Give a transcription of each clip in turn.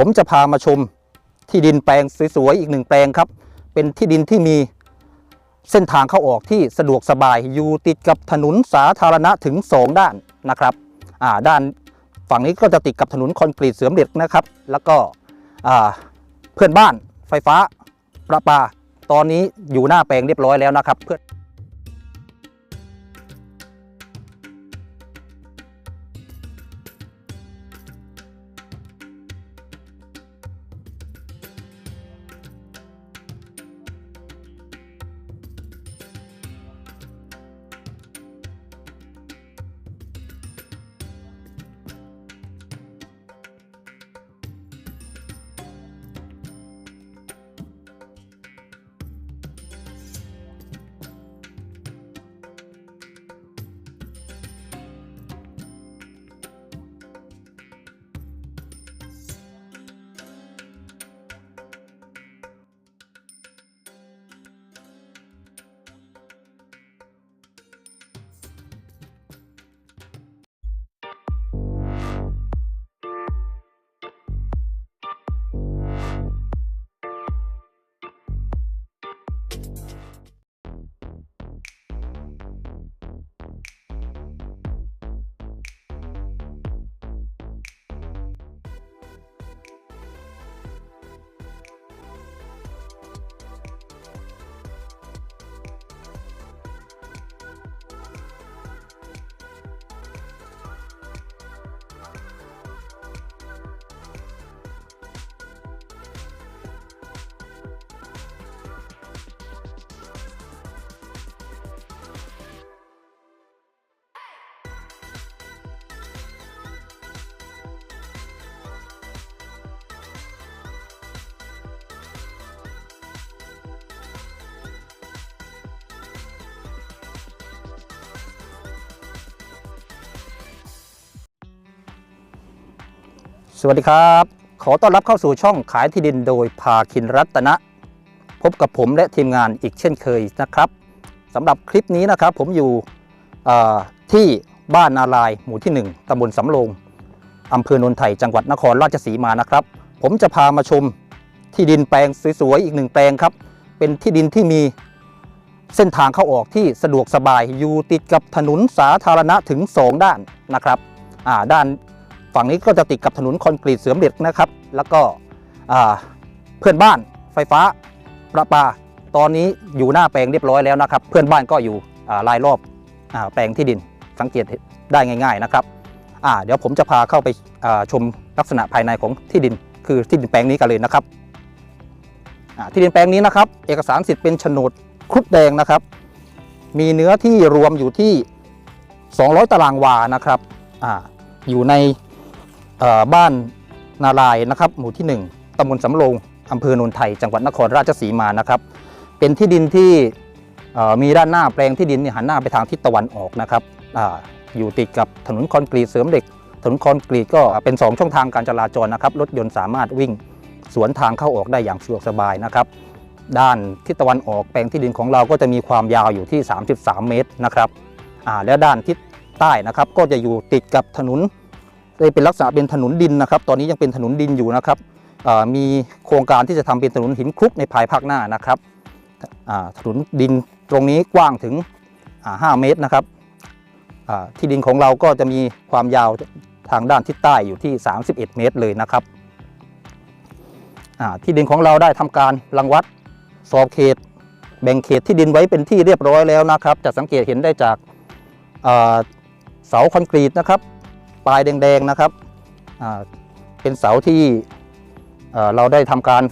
ผมจะพามาชมที่ดินแปลงสวยๆอีกหนึ่งแปลงครับ เป็นที่ดินที่มีเส้นทางเข้าออกที่สะดวกสบายอยู่ติดกับถนนสาธารณะถึง 2 ด้านนะครับอ่าด้านฝั่งนี้ก็จะติดกับถนนคอนกรีตเสริมเหล็กนะครับ แล้วก็อ่าเพื่อนบ้านไฟฟ้าประปา ตอนนี้อยู่หน้าแปลงเรียบร้อยแล้วนะครับเพื่อน สวัสดีครับ ขอต้อนรับเข้าสู่ช่องขายที่ดินโดยภาคินรัตนะ พบกับผมและทีมงานอีกเช่นเคยนะครับสำหรับคลิปนี้นะครับผมอยู่ที่บ้านนาลายหมู่ที่ 1ตำบลสำโรงอำเภอโนนไทยจังหวัดนครราชสีมานะครับ ผมจะพามาชมที่ดินแปลงสวยๆอีกหนึ่งแปลงครับ เป็นที่ดินที่มีเส้นทางเข้าออกที่สะดวกสบายอยู่ติดกับถนนสาธารณะถึง 2 ด้านนะครับด้าน ฝั่งนี้ก็จะติดกับถนนคอนกรีตเสริมเหล็กนะครับ แล้วก็เพื่อนบ้านไฟฟ้าประปา ตอนนี้อยู่หน้าแปลงเรียบร้อยแล้วนะครับ เพื่อนบ้านก็อยู่รายรอบอแปลงที่ดินสังเกตได้ง่าย ๆนะครับเดี๋ยวผมจะพาเข้าไปชมลักษณะภายในของที่ดิน คือที่ดินแปลงนี้กันเลยนะครับที่ดินแปลงนี้นะครับ เอกสารสิทธิ์เป็นโฉนดครุฑแดงนะครับ มีเนื้อที่รวมอยู่ที่ 200 ตารางวานะครับออยู่ใน บ้านนารายนะครับ หมู่ที่ 1ตำบลสำโรงอำเภอโนนไทย จังหวัดนครราชสีมานะครับ เป็นที่ดินที่มีด้านหน้าแปลงที่ดินหันหน้าไปทางทิศตะวันออกนะครับออยู่ติดกับถนนคอนกรีตเสริมเหล็ก ถนนคอนกรีตก็เป็น 2 ช่องทางการจราจรนะครับ รถยนต์สามารถวิ่งสวนทางเข้าออกได้อย่างสะดวกสบายนะครับ ด้านทิศตะวันออกแปลงที่ดินของเราก็จะมีความยาวอยู่ที่ 33 เมตรนะครับและด้านทิศใต้นะครับก็จะอยู่ติดกับถนน ได้เป็นลักษณะเป็นถนนดินนะครับ ตอนนี้ยังเป็นถนนดินอยู่นะครับมีโครงการที่จะทำเป็นถนนหินคลุกในภายภาคหน้านะครับถนนดินตรงนี้กว้างถึง 5 เมตรนะครับที่ดินของเราก็จะมีความยาวทางด้านทิศใต้อยู่ที่ 31 เมตรเลยนะครับที่ดินของเราได้ทำการรังวัดสอบเขต แบ่งเขตที่ดินไว้เป็นที่เรียบร้อยแล้วนะครับ จะสังเกตเห็นได้จากเสาคอนกรีตนะครับ ปลายแดงๆนะครับเป็นเสาที่เอ่เราได้ทำการ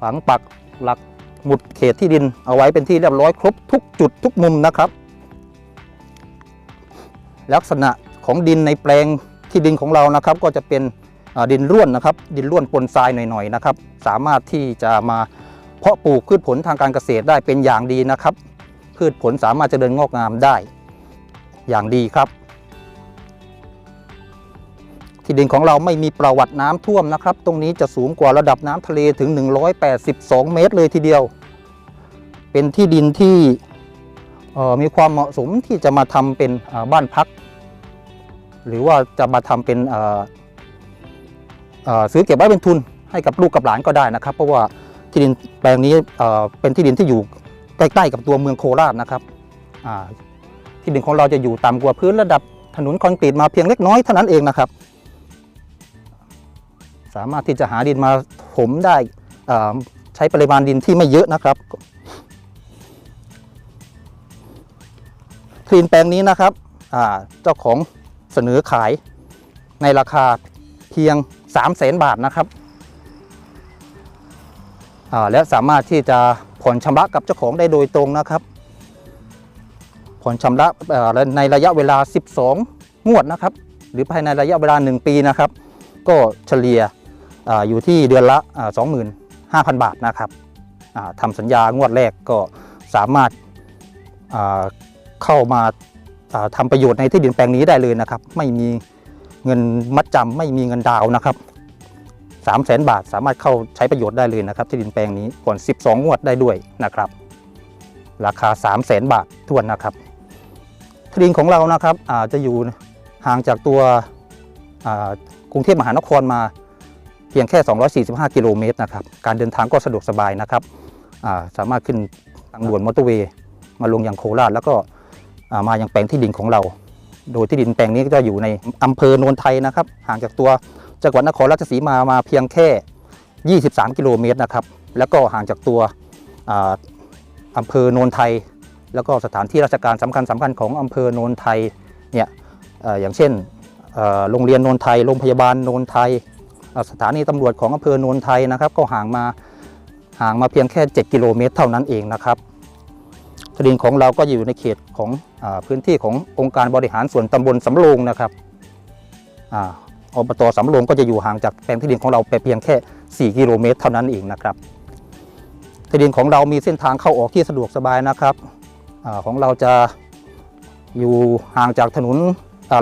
ฝังปักหลักหมุดเขตที่ดินเอาไว้เป็นที่เรียบร้อยครบทุกจุดทุกมุมนะครับ ลักษณะของดินในแปลงที่ดินของเรานะครับ ก็จะเป็นดินร่วนนะครับ ดินร่วนปนทรายหน่อยๆนะครับ สามารถที่จะมาเพาะปลูกพืชผลทางการเกษตรได้เป็นอย่างดีนะครับ พืชผลสามารถจะเจริญงอกงามได้อย่างดีครับ ที่ดินของเราไม่มีประวัติน้ำท่วมนะครับ ตรงนี้จะสูงกว่าระดับน้ำทะเลถึง 182 เมตรเลยทีเดียว เป็นที่ดินที่มีความเหมาะสมที่จะมาทำเป็นบ้านพัก หรือว่าจะมาทำเป็นซื้อเก็บไว้เป็นทุนให้กับลูกกับหลานก็ได้นะครับ เพราะว่าที่ดินแปลงนี้เป็นที่ดินที่อยู่ใกล้ๆกับตัวเมืองโคราชนะครับที่ดินของเราจะอยู่ต่ำกว่าพื้นระดับถนนคอนกรีตมาเพียงเล็กน้อยเท่านั้นเองนะครับ สามารถที่จะหาดินมาถมได้ใช้ปริมาณดินที่ไม่เยอะนะครับที่ดินแปลงนี้นะครับเจ้าของเสนอขายในราคาเพียง 3 0 0แสนบาทนะครับและสามารถที่จะผ่อนชำระกับเจ้าของได้โดยตรงนะครับผ่อนชำระในระยะเวลา 12 งวดนะครับ หรือภายในระยะเวลา 1 ปีนะครับ ก็เฉลี่ย อยู่ที่เดือนละอ่า25,000 บาทนะครับทำสัญญางวดแรกก็สามารถเข้ามาอ่าทำประโยชน์ในที่ดินแปลงนี้ได้เลยนะครับ ไม่มีเงินมัดจำไม่มีเงินดาวนะครับ3 0 0แสนบาท สามารถเข้าใช้ประโยชน์ได้เลยนะครับ ที่ดินแปลงนี้ผ่อน 12 งวดได้ด้วยนะครับ ราคา 3 0 0แสนบาททวนนะครับ ที่ดินของเรานะครับอาจะอยู่ห่างจากตัวกรุงเทพมหานครมา เพียงแค่ 245 กิโลเมตรนะครับ การเดินทางก็สะดวกสบายนะครับาสามารถขึ้นทางด่วนมอเตอร์เวย์มาลงยังโคราชแล้วก็ามายังแปลงที่ดินของเรา โดยที่ดินแปลงนี้ก็จะอยู่ในอำเภอโนนไทยนะครับ ห่างจากตัวจังหวัดนครราชสีมามาเพียงแค่ 23 กิโลเมตรนะครับ แล้วก็ห่างจากตัวอาอำเภอโนนไทย แล้วก็สถานที่ราชการสำคัญสำคัญของอำเภอโนนไทยเนี่ยออย่างเช่นโรงเรียนโนนไทย โรงพยาบาลโนนไทย สถานีตำรวจของอำเภอโนนไทยนะครับ ก็ห่างมาห่างมาเพียงแค่ 7 กิโลเมตรเท่านั้นเองนะครับที่ดินของเราก็อยู่ในเขตของอพื้นที่ขององค์การบริหารส่วนตำบลสำโรงนะครับอบตสำโรงก็จะอยู่ห่างจากแปลงที่ดินของเราไปเพียงแค่ 4 กิโลเมตรเท่านั้นเองนะครับที่ดินของเรามีเส้นทางเข้าออกที่สะดวกสบายนะครับอของเราจะอยู่ห่างจากถนน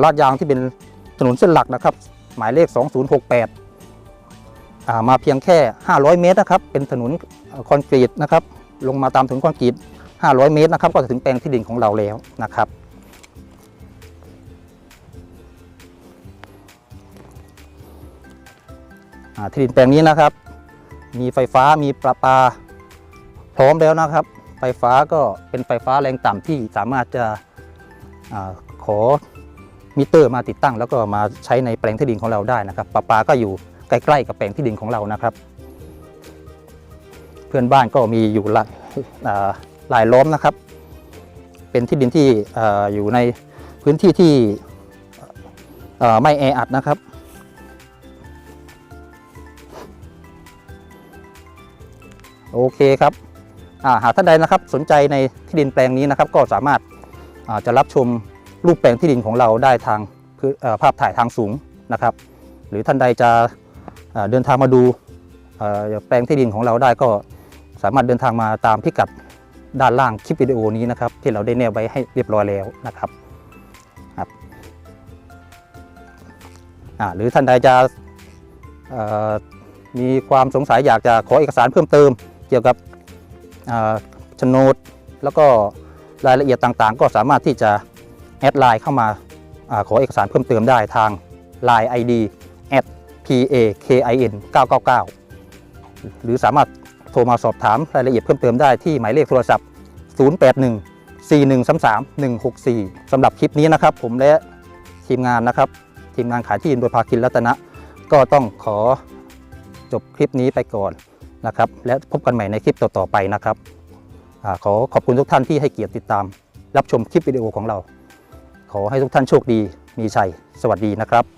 ลาดยางที่เป็นถนนเส้นหลักนะครับ หมายเลข 2068 มาเพียงแค่ 500 เมตรนะครับ เป็นถนนคอนกรีตนะครับ ลงมาตามถนนคอนกรีต 500 เมตรนะครับ ก็จะถึงแปลงที่ดินของเราแล้วนะครับ ที่ดินแปลงนี้นะครับ มีไฟฟ้า มีประปา พร้อมแล้วนะครับ ไฟฟ้าก็เป็นไฟฟ้าแรงต่ำที่สามารถจะอขอมิเตอร์มาติดตั้ง แล้วก็มาใช้ในแปลงที่ดินของเราได้นะครับ ประปาก็อยู่ ใกล้ๆกับแปลงที่ดินของเรานะครับ เพื่อนบ้านก็มีอยู่หลายอ่าหลายล้อมนะครับ เป็นที่ดินที่ออยู่ในพื้นที่ที่ไม่แออัดนะครับ โอเคครับหากท่านใดนะครับสนใจในที่ดินแปลงนี้นะครับ ก็สามารถาจะรับชมรูปแปลงที่ดินของเราได้ทางภาพถ่ายทางสูงนะครับ หรือท่านใดจะ เดินทางมาดูแปลงที่ดินของเราได้ก็สามารถเดินทางมาตามพิกัดด้านล่างคลิปวิดีโอนี้นะครับ ที่เราได้แนบไว้ให้เรียบร้อยแล้วนะครับครับหรือท่านใดจะมีความสงสัยอยากจะขอเอกสารเพิ่มเติม เกี่ยวกับอ่าโฉนดแล้วก็รายละเอียดต่างๆ ก็สามารถที่จะแอดไลน์เข้ามาอขอเอกสารเพิ่มเติมได้ทาง Line ID @pakin 999 หรือสามารถโทรมาสอบถามรายละเอียดเพิ่มเติมได้ที่หมายเลขโทรศัพท์ 081 4133 164 สำหรับคลิปนี้นะครับ ผมและทีมงานนะครับ ทีมงานขายที่ดินโดยภาคินรัตนะ ก็ต้องขอจบคลิปนี้ไปก่อนนะครับ และพบกันใหม่ในคลิปต่อ ๆ ไปนะครับอขอขอบคุณทุกท่านที่ให้เกียรติติดตาม รับชมคลิปวิดีโอของเรา ขอให้ทุกท่านโชคดีมีชัย สวัสดีนะครับ